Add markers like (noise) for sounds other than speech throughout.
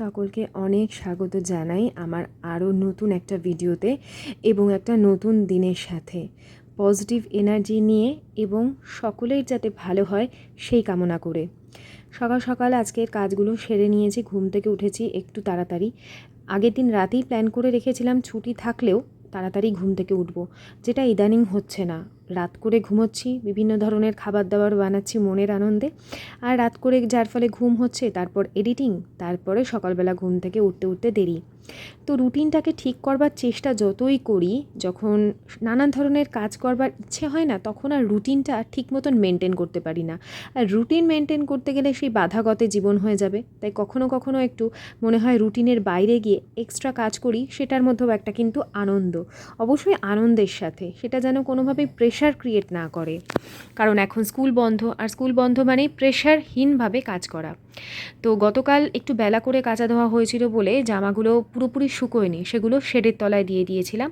সকলকে অনেক স্বাগত জানাই আমার আরও নতুন একটা ভিডিওতে এবং একটা নতুন দিনের সাথে। পজিটিভ এনার্জি নিয়ে এবং সকলের যাতে ভালো হয় সেই কামনা করে। সকাল সকাল আজকের কাজগুলো সেরে নিয়েছি, ঘুম থেকে উঠেছি একটু তাড়াতাড়ি। আগের দিন রাতেই প্ল্যান করে রেখেছিলাম ছুটি থাকলেও তাড়াতাড়ি ঘুম থেকে উঠবো, যেটা ইদানিং হচ্ছে না। রাত করে ঘুমোচ্ছি, বিভিন্ন ধরনের খাবার দাবার বানাচ্ছি মনের আনন্দে। আর রাত করে যার ফলে ঘুম হচ্ছে, তারপর এডিটিং তারপরে সকালবেলা ঘুম থেকে উঠতে উঠতে দেরি। তো রুটিনটাকে ঠিক করবার চেষ্টা যতই করি, যখন নানান ধরনের কাজ করবার ইচ্ছে হয় না, তখন আর রুটিনটা ঠিক মতন মেনটেন করতে পারি না। আর রুটিন মেনটেন করতে গেলে সেই বাধাগতে জীবন হয়ে যাবে। তাই কখনো কখনো একটু মনে হয় রুটিনের বাইরে গিয়ে এক্সট্রা কাজ করি, সেটার মধ্যেও একটা কিন্তু আনন্দ। অবশ্যই আনন্দের সাথে, সেটা যেন কোনোভাবেই প্রেশার ক্রিয়েট না করে। কারণ এখন স্কুল বন্ধ, আর স্কুল বন্ধ মানেই প্রেশারহীনভাবে কাজ করা। তো গতকাল একটু বেলা করে কাচা ধোয়া হয়েছিল বলে জামাগুলো পুরোপুরি শুকোয়নি। সেগুলো শেডের তলায় দিয়ে দিয়েছিলাম।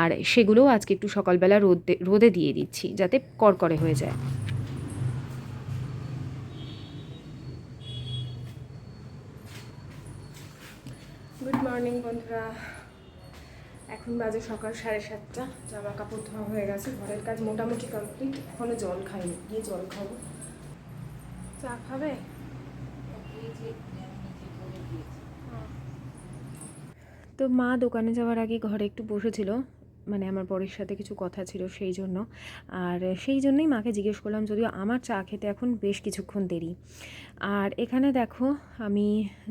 আর সেগুলোও আজকে একটু সকালবেলা রোদে রোদে দিয়ে দিচ্ছি যাতে কড়কড়ে হয়ে যায়। গুড মর্নিং বন্ধুরা। এখন বাজে সকাল সাড়ে সাতটা। জামা কাপড় ধোয়া হয়ে গেছে। ঘরের কাজ মোটামুটি কমপ্লিট এখনও জল খাইনি। গিয়ে জল খাব। চা খাবে? তো মা দোকানে যাওয়ার আগে ঘরে একটু বসেছিল। মানে আমার বরের সাথে কিছু কথা ছিল সেই জন্য। আর সেই জন্যই মাকে জিজ্ঞেস করলাম, যদিও আমার চা খেতে এখন বেশ কিছুক্ষণ দেরি। আর এখানে দেখো, আমি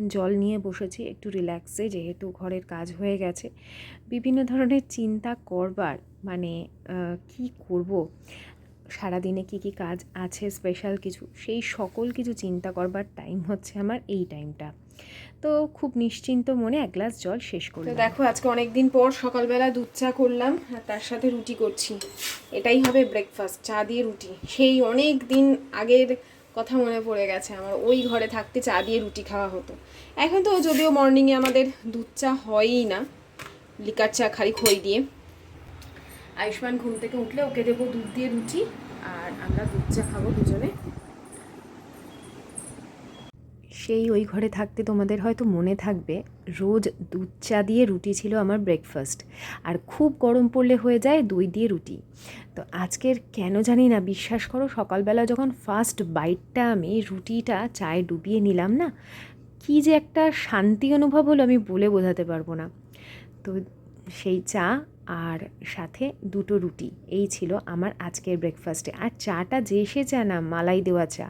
জল নিয়ে বসেছি একটু রিল্যাক্সে যেহেতু ঘরের কাজ হয়ে গেছে। বিভিন্ন ধরনের চিন্তা করবার মানে কি করব? সারাদিনে কি কি কাজ আছে স্পেশাল কিছু? সেই সকল কিছু চিন্তা করবার টাইম হচ্ছে আমার এই টাইমটা তো খুব নিশ্চিন্ত মনে এক গ্লাস জল শেষ তো দেখো আজকে অনেক দিন পর সকালবেলা দুধ চা করলাম আর তার সাথে রুটি করছি। এটাই হবে ব্রেকফাস্ট চা দিয়ে রুটি। সেই অনেক দিন আগের কথা মনে পড়ে গেছে আমার ওই ঘরে থাকতে চা দিয়ে রুটি খাওয়া হতো। এখন তো যদিও মর্নিংয়ে আমাদের দুধ চা হয়ই না লিকার চা খালি খই দিয়ে। আয়ুষ্মান ঘুম থেকে উঠলে ওকে দেবো দুধ দিয়ে রুটি আর আমরা দুধ চা খাব দুজনে। সেই ওই ঘরে থাকতে তোমাদের হয়তো মনে থাকবে, রোজ দুধ চা দিয়ে রুটি ছিল আমার ব্রেকফাস্ট আর খুব গরম পড়লে হয়ে যায় দই দিয়ে রুটি। তো আজকের কেন জানি না, বিশ্বাস করো সকালবেলা যখন ফার্স্ট বাইটটা আমি রুটিটা চায়ে ডুবিয়ে নিলাম না, কী যে একটা শান্তি অনুভব হলো আমি বলে বোঝাতে পারব না। তো সেই চা আর সাথে দুটো রুটি। এই ছিল আমার আজকের ব্রেকফাস্টে আর চাটা যে সে চা না, মালাই দেওয়া চা,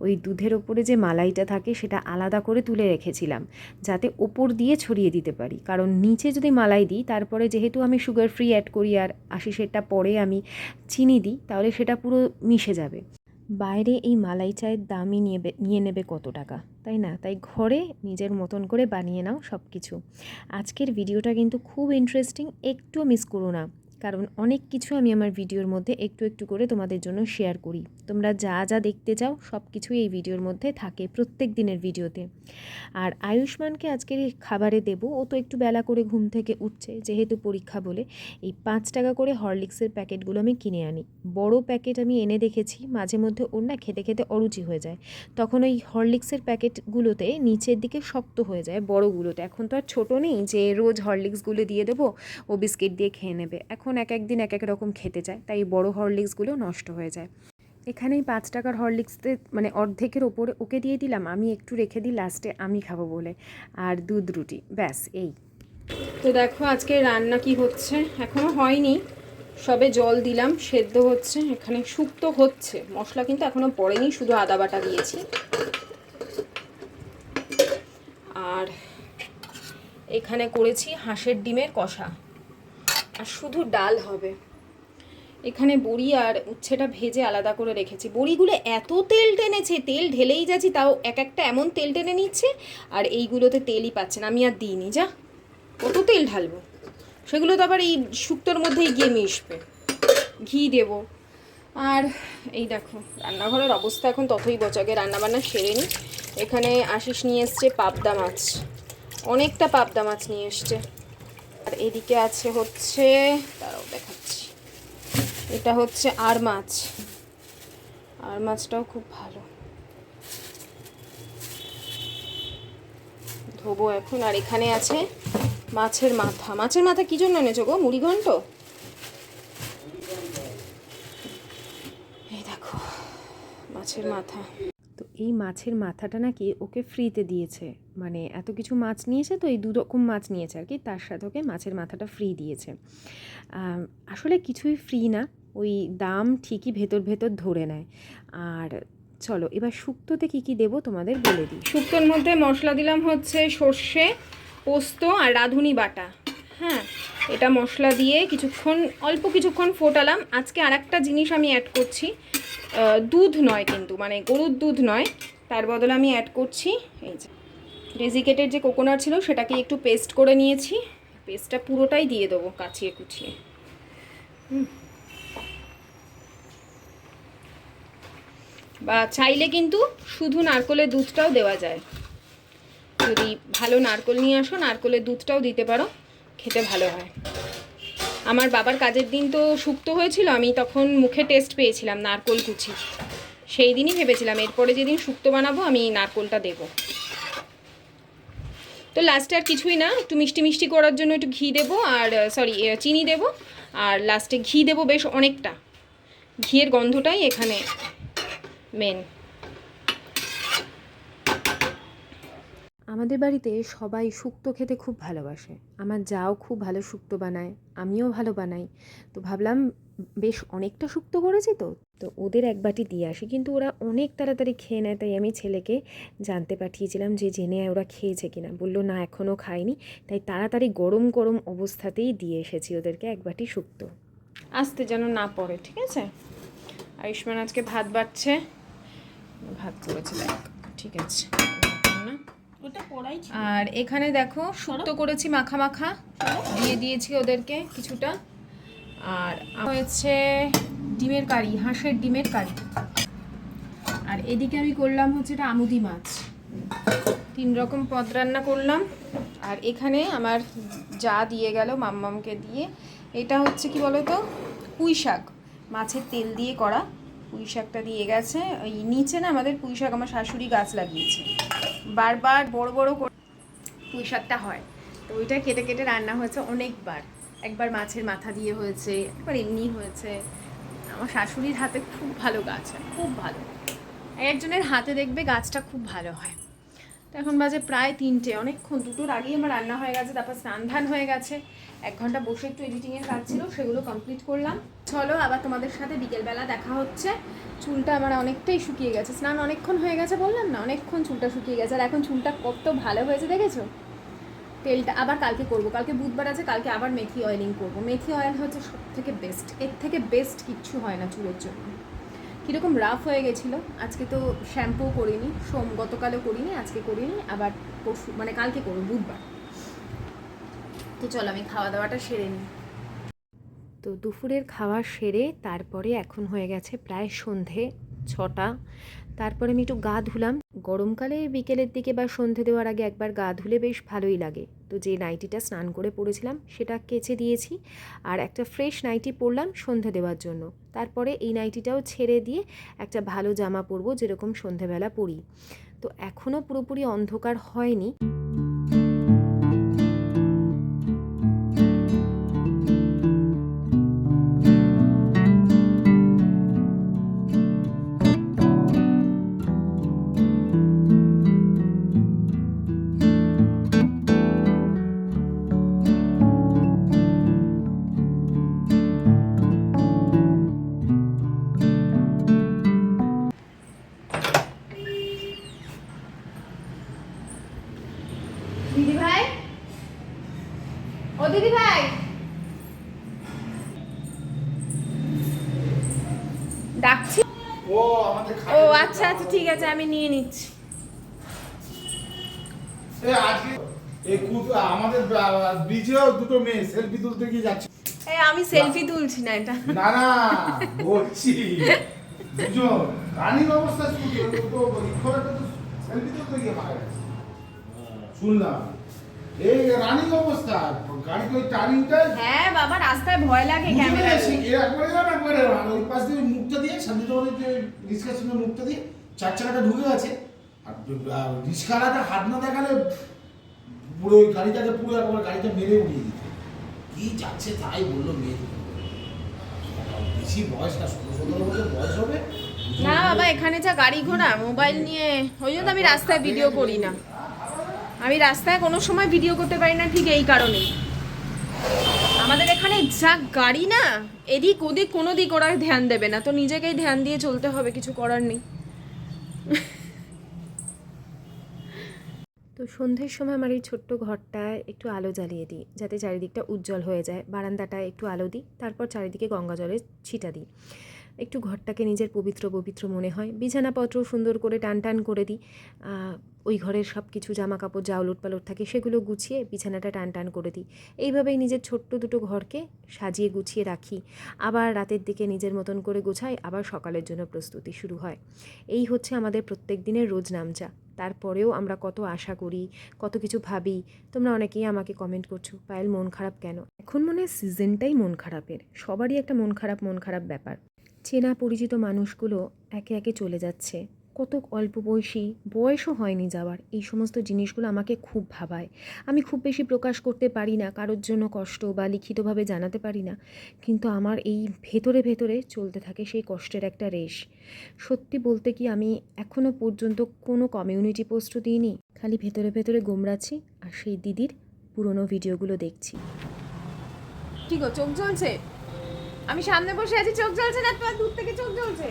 ওই দুধের ওপরে যে মালাইটা থাকে সেটা আলাদা করে তুলে রেখেছিলাম, যাতে ওপর দিয়ে ছড়িয়ে দিতে পারি। কারণ নিচে যদি মালাই দিই, তারপরে যেহেতু আমি সুগার ফ্রি অ্যাড করি আর আশিসেরটা পরে আমি চিনি দিই, তাহলে সেটা পুরো মিশে যাবে। বাইরে এই মালাই চায়ের দামই নিয়ে নিয়ে নেবে কত টাকা, তাই না? তাই ঘরে নিজের মতন করে বানিয়ে নাও সব কিছু আজকের ভিডিওটা কিন্তু খুব ইন্টারেস্টিং একটুও মিস করো না। কারণ অনেক কিছু আমি আমার ভিডিওর মধ্যে একটু একটু করে তোমাদের জন্য শেয়ার করি। তোমরা যা যা দেখতে চাও সব কিছুই এই ভিডিওর মধ্যে থাকে প্রত্যেক দিনের ভিডিওতে। আর আয়ুষ্মানকে আজকের খাবারে দেবো, ও তো একটু বেলা করে ঘুম থেকে উঠছে, যেহেতু পরীক্ষা বলে। এই পাঁচ টাকা করে হরলিক্সের প্যাকেটগুলো আমি কিনে আনি। বড় প্যাকেট আমি এনে দেখেছি, মাঝে মধ্যে ওর না খেতে খেতে অরুচি হয়ে যায়। তখন ওই হরলিক্সের প্যাকেটগুলোতে নিচের দিকে শক্ত হয়ে যায় বড়গুলোতে। এখন তো আর ছোটো নেই যে রোজ হরলিক্সগুলো দিয়ে দেবো, ও বিস্কিট দিয়ে খেয়ে নেবে। এখন এক এক দিন এক এক রকম খেতে চায় তাই বড় হরলিক্সগুলো নষ্ট হয়ে যায়। এখানেই পাঁচ টাকার হরলিক্সতে মানে অর্ধেকের ওপরে ওকে দিয়ে দিলাম, আমি একটু রেখে দিই লাস্টে আমি খাব বলে। আর দুধ, রুটি, ব্যাস, এই। তো দেখো আজকে রান্না কি হচ্ছে? এখনও হয়নি। সবে জল দিলাম, সেদ্ধ হচ্ছে, এখানে শুক্তো হচ্ছে। মশলা কিন্তু এখনও পড়েনি, শুধু আদা বাটা দিয়েছি। আর এখানে করেছি হাঁসের ডিমের কষা। আর শুধু ডাল হবে। এখানে বড়ি আর উচ্ছেটা ভেজে আলাদা করে রেখেছি। বড়িগুলো এত তেল টেনেছে, তেল ঢেলেই যাচ্ছি, তাও এক একটা এমন তেল টেনে নিচ্ছে, আর এইগুলোতে তেলই পাচ্ছে না, আমি আর দিইনি, যা। কত তেল ঢালবো? সেগুলো তো আবার এই শুক্তোর মধ্যেই গিয়ে মিশবে। ঘি দেবো। আর এই দেখো, রান্নাঘরের অবস্থা এখন ততই বচাকে রান্নাবান্না সেরে নি এখানে আশিস নিয়ে এসছে পাবদা মাছ। অনেকটা পাবদা মাছ নিয়ে এসছে। আর এদিকে আছে হচ্ছে তারাও দেখাচ্ছি। এটা হচ্ছে আর মাছ। আর মাছটাও খুব ভালো। ধোবো এখন। আর এখানে আছে মাছের মাথা। মাছের মাথা কি জন্য এনেছো গো? মুড়ি ঘন্ট? এই দেখো, মাছের মাথা। এই মাছের মাথাটা নাকি ওকে ফ্রিতে দিয়েছে। মানে এত কিছু মাছ নিয়েছে তো এই দু রকম মাছ নিয়েছে আর কি, তার সাথে ওকে মাছের মাথাটা ফ্রি দিয়েছে। আসলে কিছুই ফ্রি না, ওই দাম ঠিকই ভেতর ভেতর ধরে নেয়। আর চলো, এবার শুক্তোতে কী কী দেবো তোমাদের বলে দিই। শুক্তোর মধ্যে মশলা দিলাম হচ্ছে সর্ষে, পোস্ত আর রাঁধুনি বাটা। হ্যাঁ এটা মশলা দিয়ে কিছুক্ষণ, অল্প কিছুক্ষণ ফোটালাম। আজকে আর একটা জিনিস আমি অ্যাড করছি। দুধ নয় কিন্তু মানে গরুর দুধ নয়। তার বদলে আমি অ্যাড করছি এই যে ডেজিকেটের যে কোকোনাট ছিল, সেটাকে একটু পেস্ট করে নিয়েছি। পেস্টটা পুরোটাই দিয়ে দেবো কাচিয়ে। কুচিয়ে। বা চাইলে কিন্তু শুধু নারকলের দুধটাও দেওয়া যায়। যদি ভালো নারকল নিয়ে আসো, নারকলের দুধটাও দিতে পারো। খেতে ভালো হয়। আমার বাবার কাজের দিন তো শুক্তো হয়েছিল, আমি তখন মুখে টেস্ট পেয়েছিলাম নারকোল কুচি। সেই দিনই ভেবেছিলাম, এরপরে যেদিন শুক্তো বানাবো, আমি নারকোলটা দেবো। তো লাস্টে আর কিছুই না, একটু মিষ্টি মিষ্টি করার জন্য একটু ঘি দেবো, আর সরি চিনি দেবো, আর লাস্টে ঘি দেবো বেশ অনেকটা। ঘিয়ের গন্ধটাই এখানে মেন আমাদের বাড়িতে সবাই শুক্তো খেতে খুব ভালোবাসে। আমার যাও খুব ভালো শুক্তো বানায়, আমিও ভালো বানাই। তো ভাবলাম, বেশ অনেকটা শুক্তো করেছি তো। তো ওদের এক বাটি দিয়ে আসি, কিন্তু ওরা অনেক তাড়াতাড়ি খেয়ে নেয়, তাই আমি ছেলেকে জানতে পাঠিয়েছিলাম যে জেনে ওরা খেয়েছে কিনা। বলল, না এখনও খায়নি তাই তাড়াতাড়ি গরম গরম অবস্থাতেই দিয়ে এসেছি ওদেরকে এক বাটি শুক্তো। আসতে যেন না পড়ে, ঠিক আছে? আয়ুষ্মান আজকে ভাত বাড়ছে। ভাত করেছে ঠিক আছে। আর এখানে দেখো শুক্তো করেছি মাখা মাখা। দিয়ে দিয়েছি ওদেরকে কিছুটা। আর হয়েছে ডিমের কারি হাঁসের ডিমের কারি। আর এদিকে আমি করলাম হচ্ছে এটা আমুদি মাছ। তিন রকম পদ রান্না করলাম। আর এখানে আমার যা দিয়ে গেল মাম্মামকে দিয়ে এটা হচ্ছে কি বলো তো পুঁই শাক। মাছের তেল দিয়ে করা। পুঁই শাকটা দিয়ে গেছে। ওই নিচে না আমাদের পুঁই শাক আমার শাশুড়ি গাছ লাগিয়েছে। বারবার বড় বড় করে পুঁই শাকটা হয়। তো ওইটা কেটে কেটে রান্না হয়েছে অনেকবার। একবার মাছের মাথা দিয়ে হয়েছে, একবার এমনি হয়েছে। আমার শাশুড়ির হাতে খুব ভালো গাছ খুব ভালো। একজনের হাতে দেখবে গাছটা খুব ভালো হয়। তো এখন বাজে প্রায় তিনটে। অনেকক্ষণ, দুটোর আগেই আমার রান্না হয়ে গেছে, তারপর স্নান ধান হয়ে গেছে। এক ঘণ্টা বসে একটু এডিটিংয়ের কাজ ছিল, সেগুলো কমপ্লিট করলাম। চলো, আবার তোমাদের সাথে বিকেলবেলা দেখা হচ্ছে। চুলটা আমার অনেকটাই শুকিয়ে গেছে। স্নান অনেকক্ষণ হয়ে গেছে বললাম না, অনেকক্ষণ চুলটা শুকিয়ে গেছে। আর এখন চুলটা কত ভালো হয়েছে দেখেছ? তেলটা আবার কালকে করব। কালকে বুধবার আছে, কালকে আবার মেথি অয়েলিং করব। মেথি অয়েল হচ্ছে সব থেকে বেস্ট এর থেকে বেস্ট কিচ্ছু হয় না চুলের জন্য। কীরকম রাফ হয়ে গেছিল? আজকে তো শ্যাম্পু করিনি, সোম গতকালও করিনি, আজকে করিনি, আবার পরশু মানে কালকে করব, বুধবার। তো চলো, আমি খাওয়া দাওয়াটা সেরে নিই। তো দুপুরের খাওয়া সেরে তারপরে এখন হয়ে গেছে প্রায় সন্ধে ছটা। তারপরে আমি একটু গা ধুলাম। গরমকালে বিকেলের দিকে বা সন্ধে দেওয়ার আগে একবার গা ধুলে বেশ ভালোই লাগে। তো যে নাইটিটা স্নান করে পরেছিলাম, সেটা কেচে দিয়েছি। আর একটা ফ্রেশ নাইটি পরলাম সন্ধে দেওয়ার জন্য। তারপরে এই নাইটিটাও ছেড়ে দিয়ে একটা ভালো জামা পরবো, যেরকম সন্ধেবেলা পরি। তো এখনও পুরোপুরি অন্ধকার হয়নি। ঠিক আছে আমি নিয়ে নিচ্ছি। এ আজকে এই কুদ- আমাদের ব্রিজেও দুটো মেয়ে সেলফি তুলতে গিয়ে যাচ্ছে। আমি সেলফি তুলছি না এটা। না না বলছি। দুজন। রানিং অবস্থা শুধু তো ইক্ষরাটা তো সেলফি তুলতে গিয়ে মারা গেছে। শুনলাম। এই রানিং অবস্থা। গাড়িতে ওই টার্নিংটা হ্যাঁ বাবা রাস্তায় ভয় লাগে ক্যামেরা একবারে যান একবারে। ওই পাশ দিয়ে মুখটা দিয়ে যে মুখটা দিয়ে চার চাকাটা ঢুকে গেছে। আর রিক্সাওয়ালাটা হাত না দেখালে পুরো ওই গাড়িটাকে পুরো একবার গাড়িটা মেরে উড়িয়ে দিত। কি যাচ্ছে তাই বলল মেয়ে। বেশি ষোলো সতেরো বছর বয়স হবে? না বাবা, এখানে যা গাড়ি ঘোড়া, মোবাইল নিয়ে, ওই জন্য আমি রাস্তায় ভিডিও করি না। আমি রাস্তায় কোনো সময় ভিডিও করতে পারি না, ঠিক এই কারণেই। আমাদের এখানে যা গাড়ি না, এদিক ওদিক কোনো দিক ওরা ধ্যান দেবে না। তো নিজেকেই ধ্যান দিয়ে চলতে হবে, কিছু করার নেই। (laughs) তো সন্ধ্যের সময় আমার এই ছোট্ট ঘরটায় একটু আলো জ্বালিয়ে দিই, যাতে চারিদিকটা উজ্জ্বল হয়ে যায়। বারান্দাটায় একটু আলো দিই, তারপর চারিদিকে গঙ্গা জলের ছিটা দিই। একটু ঘরটাকে নিজের পবিত্র পবিত্র মনে হয়। বিছানাপত্র সুন্দর করে টান টান করে দিই। ওই ঘরের সব কিছু জামা কাপড় যা উলট পালট থাকে সেগুলো গুছিয়ে বিছানাটা টান টান করে দিই। এইভাবেই নিজের ছোট্ট দুটো ঘরকে সাজিয়ে গুছিয়ে রাখি। আবার রাতের দিকে নিজের মতন করে গোছাই, আবার সকালের জন্য প্রস্তুতি শুরু হয়। এই হচ্ছে আমাদের প্রত্যেক দিনের রোজ নামচা তারপরেও আমরা কত আশা করি, কত কিছু ভাবি, তোমরা অনেকেই আমাকে কমেন্ট করছ, পায়েল, মন খারাপ কেন? এখন মনে হয় সিজনটাই মন খারাপের। সবারই একটা মন খারাপ মন খারাপ ব্যাপার। চেনা পরিচিত মানুষগুলো একে একে চলে যাচ্ছে। কত অল্প বয়সী বয়সও হয়নি যাওয়ার। এই সমস্ত জিনিসগুলো আমাকে খুব ভাবায়। আমি খুব বেশি প্রকাশ করতে পারি না, কারোর জন্য কষ্ট বা লিখিতভাবে জানাতে পারি না। কিন্তু আমার এই ভেতরে ভেতরে চলতে থাকে সেই কষ্টের একটা রেশ। সত্যি বলতে কি আমি এখনও পর্যন্ত কোনো কমিউনিটি পোস্টও দিইনি। খালি ভেতরে ভেতরে গোমড়াচ্ছি আর সেই দিদির পুরনো ভিডিওগুলো দেখছি। কি গো, চোখ জ্বলছে? আমি সামনে বসে আছি, চোখ জ্বলছে না? তোমার দূর থেকে চোখ জ্বলছে।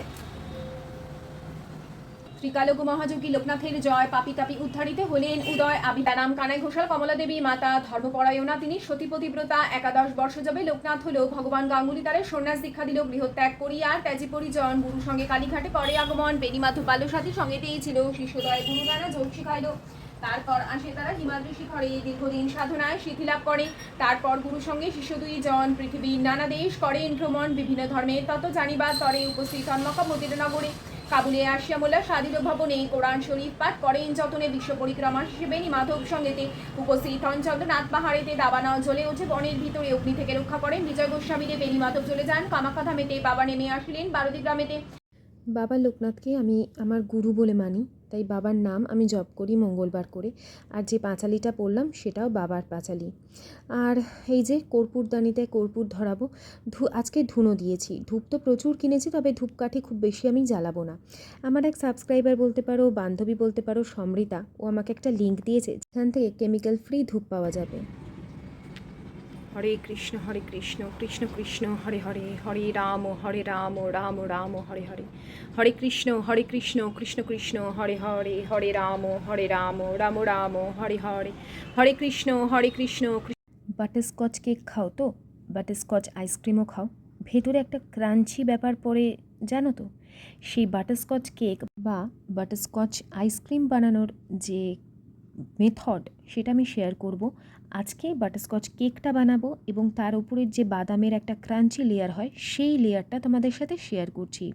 ত্রিকালজ্ঞ মহাযোগী লোকনাথের জয় পাপি তাপি উদ্ধারিতে হলেন উদয় আবি আবিদারাম কানাই ঘোষাল কমলা দেবী মাতা ধর্মপরায়ণা। তিনি সতীপতিব্রতা একাদশ বর্ষ যাবে লোকনাথ হলেও ভগবান গাঙ্গুলি তারে সন্ন্যাস দীক্ষা দিল গৃহত্যাগ করিয়া ত্যাজি পরিজন গুরু সঙ্গে কালীঘাটে পরে আগমন বেণীমাধব বাল্যসাথী সঙ্গেতেই ছিল শিষ্যদয় গুরুগানা যোগ শিখাইল। তারপর আসে তারা হিমাদ্রি শিখরে। দীর্ঘদিন সাধনায় শিথিলাভ করে। তারপর গুরু সঙ্গে শিষ্য দুই জন। পৃথিবীর নানা দেশ করেন ভ্রমণ। বিভিন্ন ধর্মের তত জানিবার তরে উপস্থিত মক্কা মদিনা নগরে। কাবুলে আসিয়া মোল্লা সাদির ভবনে কোরআন শরীফ পাঠ করেন। যতনে বিশ্ব পরিক্রমা হিসেবে মাধব সঙ্গেতে উপস্থিত হন চন্দ্রনাথ পাহাড়েতে দাবানা জ্বলে উঠে বনের ভিতরে। অগ্নি থেকে রক্ষা করেন বিজয় গোস্বামীতে দেবে। মাধব চলে যান, কামাখ্যা বাবা নেমে আসলেন, বারোদি গ্রামেতে। বাবা লোকনাথকে আমি আমার গুরু বলে মানি। তাই বাবার নাম আমি জপ করি মঙ্গলবার করে। আর যে পাঁচালিটা পড়লাম সেটাও বাবার পাঁচালি। আর এই যে কর্পূরদানিতে কর্পূর ধরাবো, ধু, আজকে ধুনো দিয়েছি। ধূপ তো প্রচুর কিনেছি, তবে ধূপকাঠি খুব বেশি আমি জ্বালাবো না। আমার এক সাবস্ক্রাইবার বলতে পারো, বান্ধবী বলতে পারো, সমৃতা, ও আমাকে একটা লিঙ্ক দিয়েছে, যেখান থেকে কেমিক্যাল ফ্রি ধূপ পাওয়া যাবে। হরে কৃষ্ণ হরে কৃষ্ণ কৃষ্ণ কৃষ্ণ, হরে হরে হরে রাম হরে রাম রাম রাম, হরে হরে। হরে কৃষ্ণ হরে কৃষ্ণ কৃষ্ণ কৃষ্ণ, হরে হরে হরে রাম হরে রাম রাম রাম, হরে হরে। হরে কৃষ্ণ হরে কৃষ্ণ বাটারস্কচ কেক খাও তো? বাটারস্কচ আইসক্রিমও খাও? ভেতরে একটা ক্রাঞ্চি ব্যাপার পড়ে, জানো তো? সেই বাটারস্কচ কেক বা বাটারস্কচ আইসক্রিম বানানোর যে মেথড, সেটা আমি শেয়ার করব। আজকে বাটারস্কচ কেকটা বানাবো এবং তার উপরে যে বাদামের একটা ক্রাঞ্চি লেয়ার হয়, সেই লেয়ারটা তোমাদের সাথে শেয়ার করছি।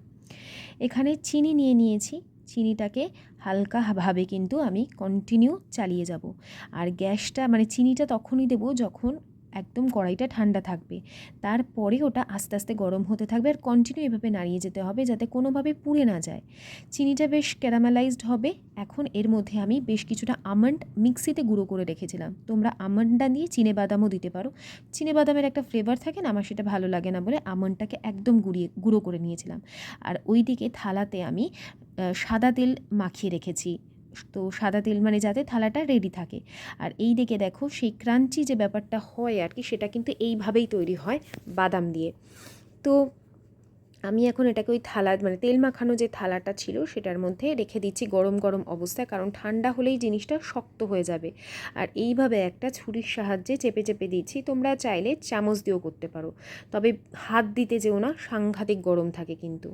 এখানে চিনি নিয়ে নিয়েছি। চিনিটাকে হালকাভাবে কিন্তু আমি কন্টিনিউ চালিয়ে যাব। আর গ্যাসটা মানে চিনিটা তখনই দেবো যখন একদম কড়াইটা ঠান্ডা থাকবে। তারপরে ওটা আস্তে আস্তে গরম হতে থাকবে আর কন্টিনিউ এভাবে নাড়িয়ে যেতে হবে যাতে কোনোভাবে পুড়ে না যায়। চিনিটা বেশ ক্যারামেলাইজড হবে। এখন এর মধ্যে আমি বেশ কিছুটা আমন্ড মিক্সিতে গুঁড়ো করে রেখেছিলাম। তোমরা আমন্ডটা দিয়ে চিনে বাদামও দিতে পারো। চিনে বাদামের একটা ফ্লেভার থাকে না, আমার সেটা ভালো লাগে না বলে আমন্ডটাকে একদম গুঁড়িয়ে, গুঁড়ো করে নিয়েছিলাম। আর ওইদিকে থালাতে আমি সাদা তেল মাখিয়ে রেখেছি। তো সাদা তেল মানে যাতে থালাটা রেডি থাকে। আর এই দিকে দেখো, সেই ক্রাঞ্চি যে ব্যাপারটা হয় আর কি, সেটা কিন্তু এইভাবেই তৈরি হয় বাদাম দিয়ে। তো আমি এখন এটাকে ওই থালা মানে তেল মাখানো যে থালাটা ছিল, সেটার মধ্যে রেখে দিচ্ছি গরম গরম অবস্থায়, কারণ ঠান্ডা হলেই জিনিসটা শক্ত হয়ে যাবে। আর এইভাবে একটা ছুরির সাহায্যে চেপে চেপে দিচ্ছি, তোমরা চাইলে চামচ দিয়েও করতে পারো। তবে হাত দিতে যেও না, সাংঘাতিক গরম থাকে কিন্তু।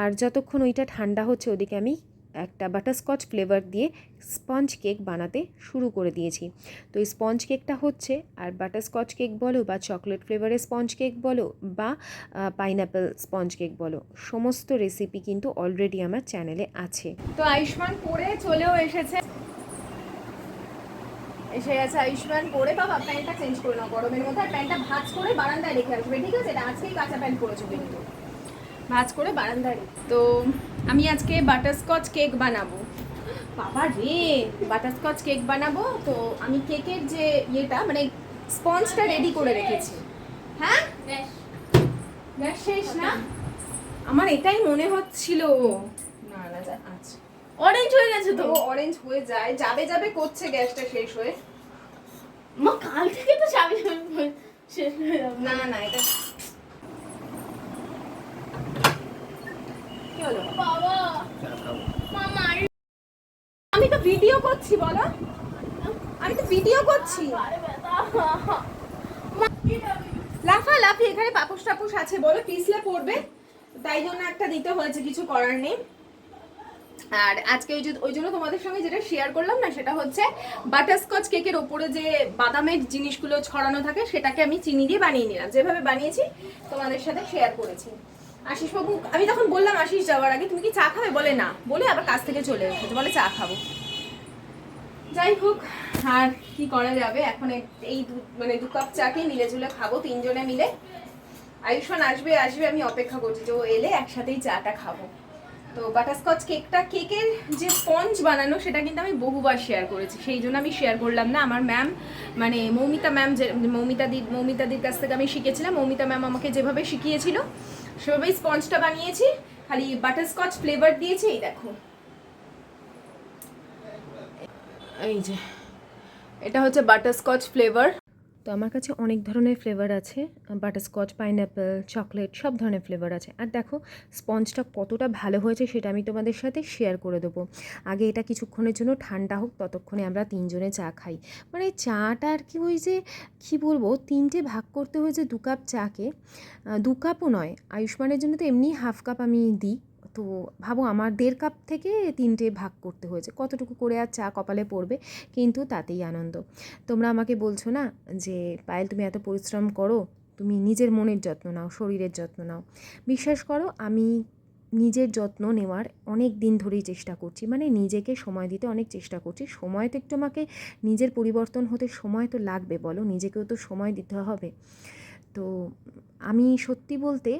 আর যতক্ষণ ওইটা ঠান্ডা হচ্ছে, ওদিকে আমি একটা বাটারস্কচ ফ্লেভার দিয়ে স্পঞ্জ কেক বানাতে শুরু করে দিয়েছি। তো এই স্পঞ্জ কেকটা হচ্ছে, আর বাটারস্কচ কেক বলো বা চকলেট ফ্লেভারের স্পঞ্জ কেক বলো বা পাইনঅ্যাপেল স্পঞ্জ কেক বলো, সমস্ত রেসিপি কিন্তু অলরেডি আমার চ্যানেলে আছে। তো আয়ুষ্মান পরে চলেও এসেছে। এসে গেছে আয়ুষ্মান পরে বাবা, প্যান্টটা চেঞ্জ করে নাও, গরমের মধ্যে আর প্যান্টটা ভাঁজ করে বারান্দায় রেখে আসবে, ঠিক আছে? এটা আজকেই কাঁচা প্যান্ট পরেছো কিন্তু। ভাঁজ করে বারান্দায়। তো আমি আজকে বাটারস্কচ কেক বানাবো। বাবা রে বাটারস্কচ কেক বানাবো? তো আমি কেকের যে ইয়েটা মানে স্পঞ্জটা রেডি করে রেখেছি। হ্যাঁ? শেষ না? আমার এটাই মনে হচ্ছিল। না না আচ্ছা। অরেঞ্জ হয়ে গেছে তো। অরেঞ্জ হয়ে যায়। যাবে যাবে করছে গ্যাসটা শেষ হয়ে। মা কাল থেকে তো চাবি শেষ হয়ে যাবে। না না এটা আমি তো ভিডিও করছি, বলো। আমি তো ভিডিও করছি। লাফা, লাফি, এখানে পাপুস টাপুস আছে বলো পিছলে পড়বে। তাই জন্য একটা দিতে হয়েছে, কিছু করার নেই। আর আজকে ওই যে- ওই জন্য তোমাদের সঙ্গে যেটা শেয়ার করলাম না, সেটা হচ্ছে বাটারস্কচ কেকের ওপরে যে বাদামের জিনিসগুলো ছড়ানো থাকে, সেটাকে আমি চিনি দিয়ে বানিয়ে নিলাম। যেভাবে বানিয়েছি, তোমাদের সাথে শেয়ার করেছি। আশিস বাবু, আমি তখন বললাম আশিস যাওয়ার আগে, তুমি কি চা খাবে? বলে, না। বলে আবার কাছ থেকে চলে এসেছে। বলে, চা খাব। যাই হোক, আর কি করা যাবে? এখন এই মানে দু কাপ চাকে মিলে ঝুলে খাব, তিনজনে মিলে। আয়ুষ্মান আসবে আসবে, আমি অপেক্ষা করছি যে ও এলে একসাথেই চাটা খাব। তো বাটারস্কচ কেকটা, কেকের যে স্পঞ্জ বানানো, সেটা কিন্তু আমি বহুবার শেয়ার করেছি। সেই জন্য আমি শেয়ার করলাম না। আমার ম্যাম মানে মৌমিতা ম্যাম যে, মৌমিতা দি মৌমিতাদির কাছ থেকে আমি শিখেছিলাম। মৌমিতা ম্যাম আমাকে যেভাবে শিখিয়েছিল সেভাবেই স্পঞ্জটা বানিয়েছি, খালি বাটারস্কচ ফ্লেভার দিয়েছি, এই দেখো। এই যে, এটা হচ্ছে বাটারস্কচ ফ্লেভার তো আমার কাছে অনেক ধরনের ফ্লেভার আছে বাটারস্কচ পাইনঅ্যাপেল চকলেট সব ধরনের ফ্লেভার আছে। আর দেখো স্পঞ্জটা কতটা ভালো হয়েছে সেটা আমি তোমাদের সাথে শেয়ার করে দেবো। আগে এটা কিছুক্ষণের জন্য ঠান্ডা হোক, ততক্ষণে আমরা তিনজনে চা খাই। মানে চাটা আর কি ওই যে, কী বলব, তিনটে ভাগ করতে হয়েছে দু কাপ চাকে দু কাপও নয়, আয়ুষ্মানের জন্য তো এমনি হাফ কাপ আমি দিই। তো ভাবো আমার দেড় কাপ থেকে তিনটে ভাগ করতে হয়েছে। কতটুকু করে আর চা কপালে পড়বে? কিন্তু তাতেই আনন্দ। তোমরা আমাকে বলছো না যে, পায়েল, তুমি এত পরিশ্রম করো, তুমি নিজের মনের যত্ন নাও, শরীরের যত্ন নাও। বিশ্বাস করো, আমি নিজের যত্ন নেওয়ার অনেক দিন ধরেই চেষ্টা করছি। মানে নিজেকে সময় দিতে অনেক চেষ্টা করছি। সময় তো একটু আমাকে নিজের পরিবর্তন হতে সময় তো লাগবে, বলো। নিজেকেও তো সময় দিতে হবে। তো আমি সত্যি বলতে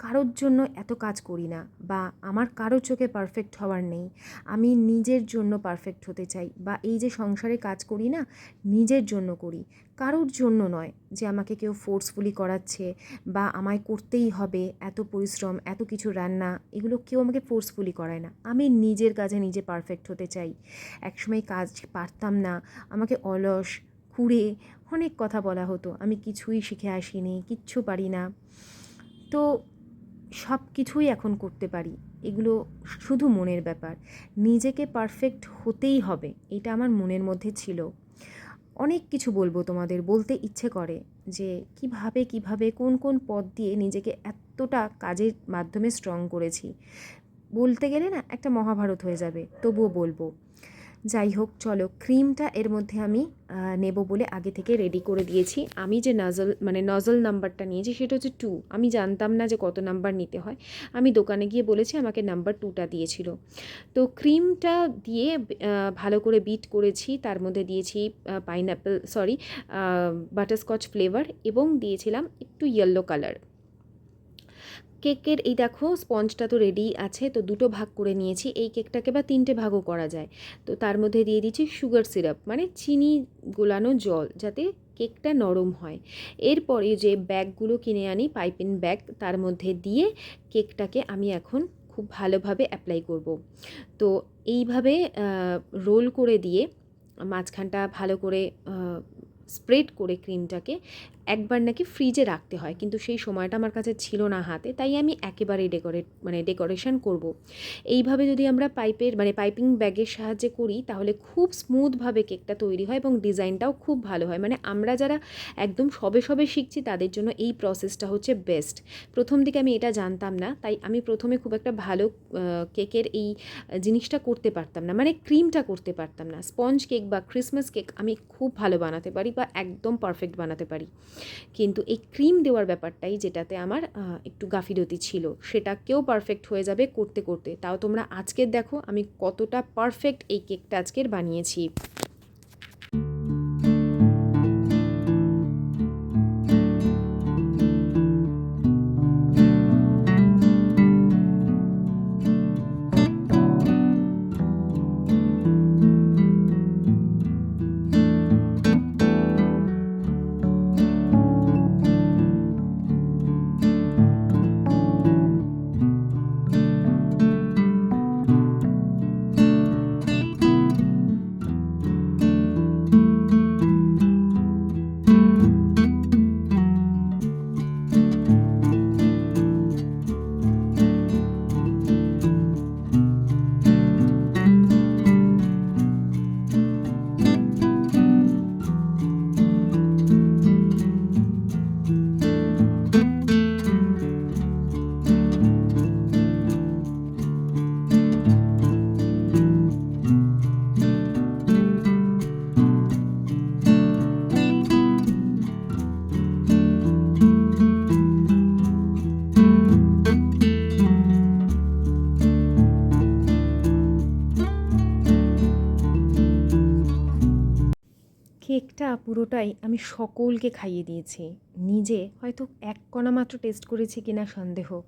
কারোর জন্য এত কাজ করি না বা আমার কারও চোখে পারফেক্ট হওয়ার নেই। আমি নিজের জন্য পারফেক্ট হতে চাই বা এই যে সংসারে কাজ করি না, নিজের জন্য করি। কারোর জন্য নয় যে আমাকে কেউ ফোর্সফুলি করাচ্ছে বা আমায় করতেই হবে এত পরিশ্রম, এত কিছু রান্না, এগুলো কেউ আমাকে ফোর্সফুলি করায় না। আমি নিজের কাজে নিজে পারফেক্ট হতে চাই। একসময় কাজ পারতাম না, আমাকে অলস কুড়ে অনেক কথা বলা হতো। আমি কিছুই শিখে আসিনি, কিচ্ছু পারি না। তো সব কিছুই এখন করতে পারি। এগুলো শুধু মনের ব্যাপার। নিজেকে পারফেক্ট হতেই হবে, এটা আমার মনের মধ্যে ছিল। অনেক কিছু বলব তোমাদের, বলতে ইচ্ছে করে যে কীভাবে কীভাবে, কোন কোন পথ দিয়ে নিজেকে এতটা কাজের মাধ্যমে স্ট্রং করেছি। বলতে গেলে না, একটা মহাভারত হয়ে যাবে, তবুও বলব। যাই হোক চলো ক্রিমটা এর মধ্যে আমি নেব বলে আগে থেকে রেডি করে দিয়েছি। আমি যে নজল মানে নজল নাম্বারটা নিয়েছি সেটা হচ্ছে টু আমি জানতাম না যে কত নাম্বার নিতে হয়। আমি দোকানে গিয়ে বলেছি, আমাকে নাম্বার টুটা দিয়েছিল। তো ক্রিমটা দিয়ে ভালো করে বিট করেছি। তার মধ্যে দিয়েছি পাইনঅ্যাপেল সরি বাটারস্কচ ফ্লেভার এবং দিয়েছিলাম একটু ইয়েলো কালার কেকের এই দেখো, স্পঞ্জটা তো রেডি আছে, তো দুটো ভাগ করে নিয়েছি। এই কেকটাকে বা তিনটে ভাগও করা যায়। তো তার মধ্যে দিয়ে দিচ্ছি সুগার সিরাপ মানে চিনি গোলানো জল, যাতে কেকটা নরম হয়। এরপরে যে ব্যাগগুলো কিনে আনি, পাইপিং ব্যাগ, তার মধ্যে দিয়ে কেকটাকে আমি এখন খুব ভালোভাবে অ্যাপ্লাই করব। তো এইভাবে রোল করে দিয়ে, মাঝখানটা ভালো করে স্প্রেড করে ক্রিমটাকে একবার নাকি ফ্রিজে রাখতে হয়। কিন্তু সেই সময়টা আমার কাছে ছিল না হাতে, তাই আমি একেবারেই ডেকোরেট মানে ডেকোরেশন করব। এইভাবে যদি আমরা পাইপের মানে পাইপিং ব্যাগের সাহায্যে করি, তাহলে খুব স্মুথভাবে কেকটা তৈরি হয় এবং ডিজাইনটাও খুব ভালো হয়। মানে আমরা যারা একদম সবে সবে শিখছি, তাদের জন্য এই প্রসেসটা হচ্ছে বেস্ট প্রথম দিকে আমি এটা জানতাম না, তাই আমি প্রথমে খুব একটা ভালো কেকের এই জিনিসটা করতে পারতাম না। মানে ক্রিমটা করতে পারতাম না। স্পঞ্জ কেক বা ক্রিসমাস কেক আমি খুব ভালো বানাতে পারি বা একদম পারফেক্ট বানাতে পারি। কিন্তু এই ক্রিম দেওয়ার ব্যাপারটাই যেটাতে আমার একটু গাফিলতি ছিল, সেটাকেও পারফেক্ট হয়ে যাবে করতে করতে। তাও তোমরা আজকের দেখো আমি কতটা পারফেক্ট এই কেকটা আজকের বানিয়েছি। কেকটা পুরোটাই আমি সকলকে খাইয়ে দিয়েছি। নিজে হয়তো এক কণা মাত্র টেস্ট করেছি কিনা সন্দেহ।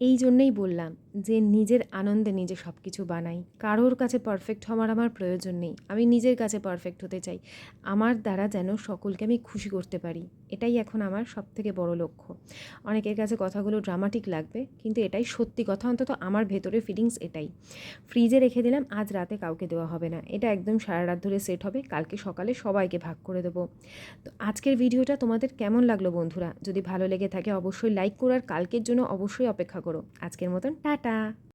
এই জন্যেই বললাম যে নিজের আনন্দে নিজে সব কিছু বানাই। কারোর কাছে পারফেক্ট হওয়ার আমার প্রয়োজন নেই। আমি নিজের কাছে পারফেক্ট হতে চাই। আমার দ্বারা যেন সকলকে আমি খুশি করতে পারি। এটাই এখন আমার সব থেকে বড় লক্ষ্য। অনেকের কাছে কথাগুলো ড্রামাটিক লাগবে, কিন্তু এটাই সত্যি কথা, অন্তত আমার ভেতরে ফিলিংস এটাই। ফ্রিজে রেখে দিলাম, আজ রাতে কাউকে দেওয়া হবে না। এটা একদম সারা রাত ধরে সেট হবে, কালকে সকালে সবাইকে ভাগ করে দেবো। তো আজকের ভিডিওটা তোমাদের কেমন লাগল বন্ধুরা? যদি ভালো লেগে থাকে অবশ্যই লাইক করো আর কালকের জন্য অবশ্যই অপেক্ষা করো। আজকের মতন, টাটা!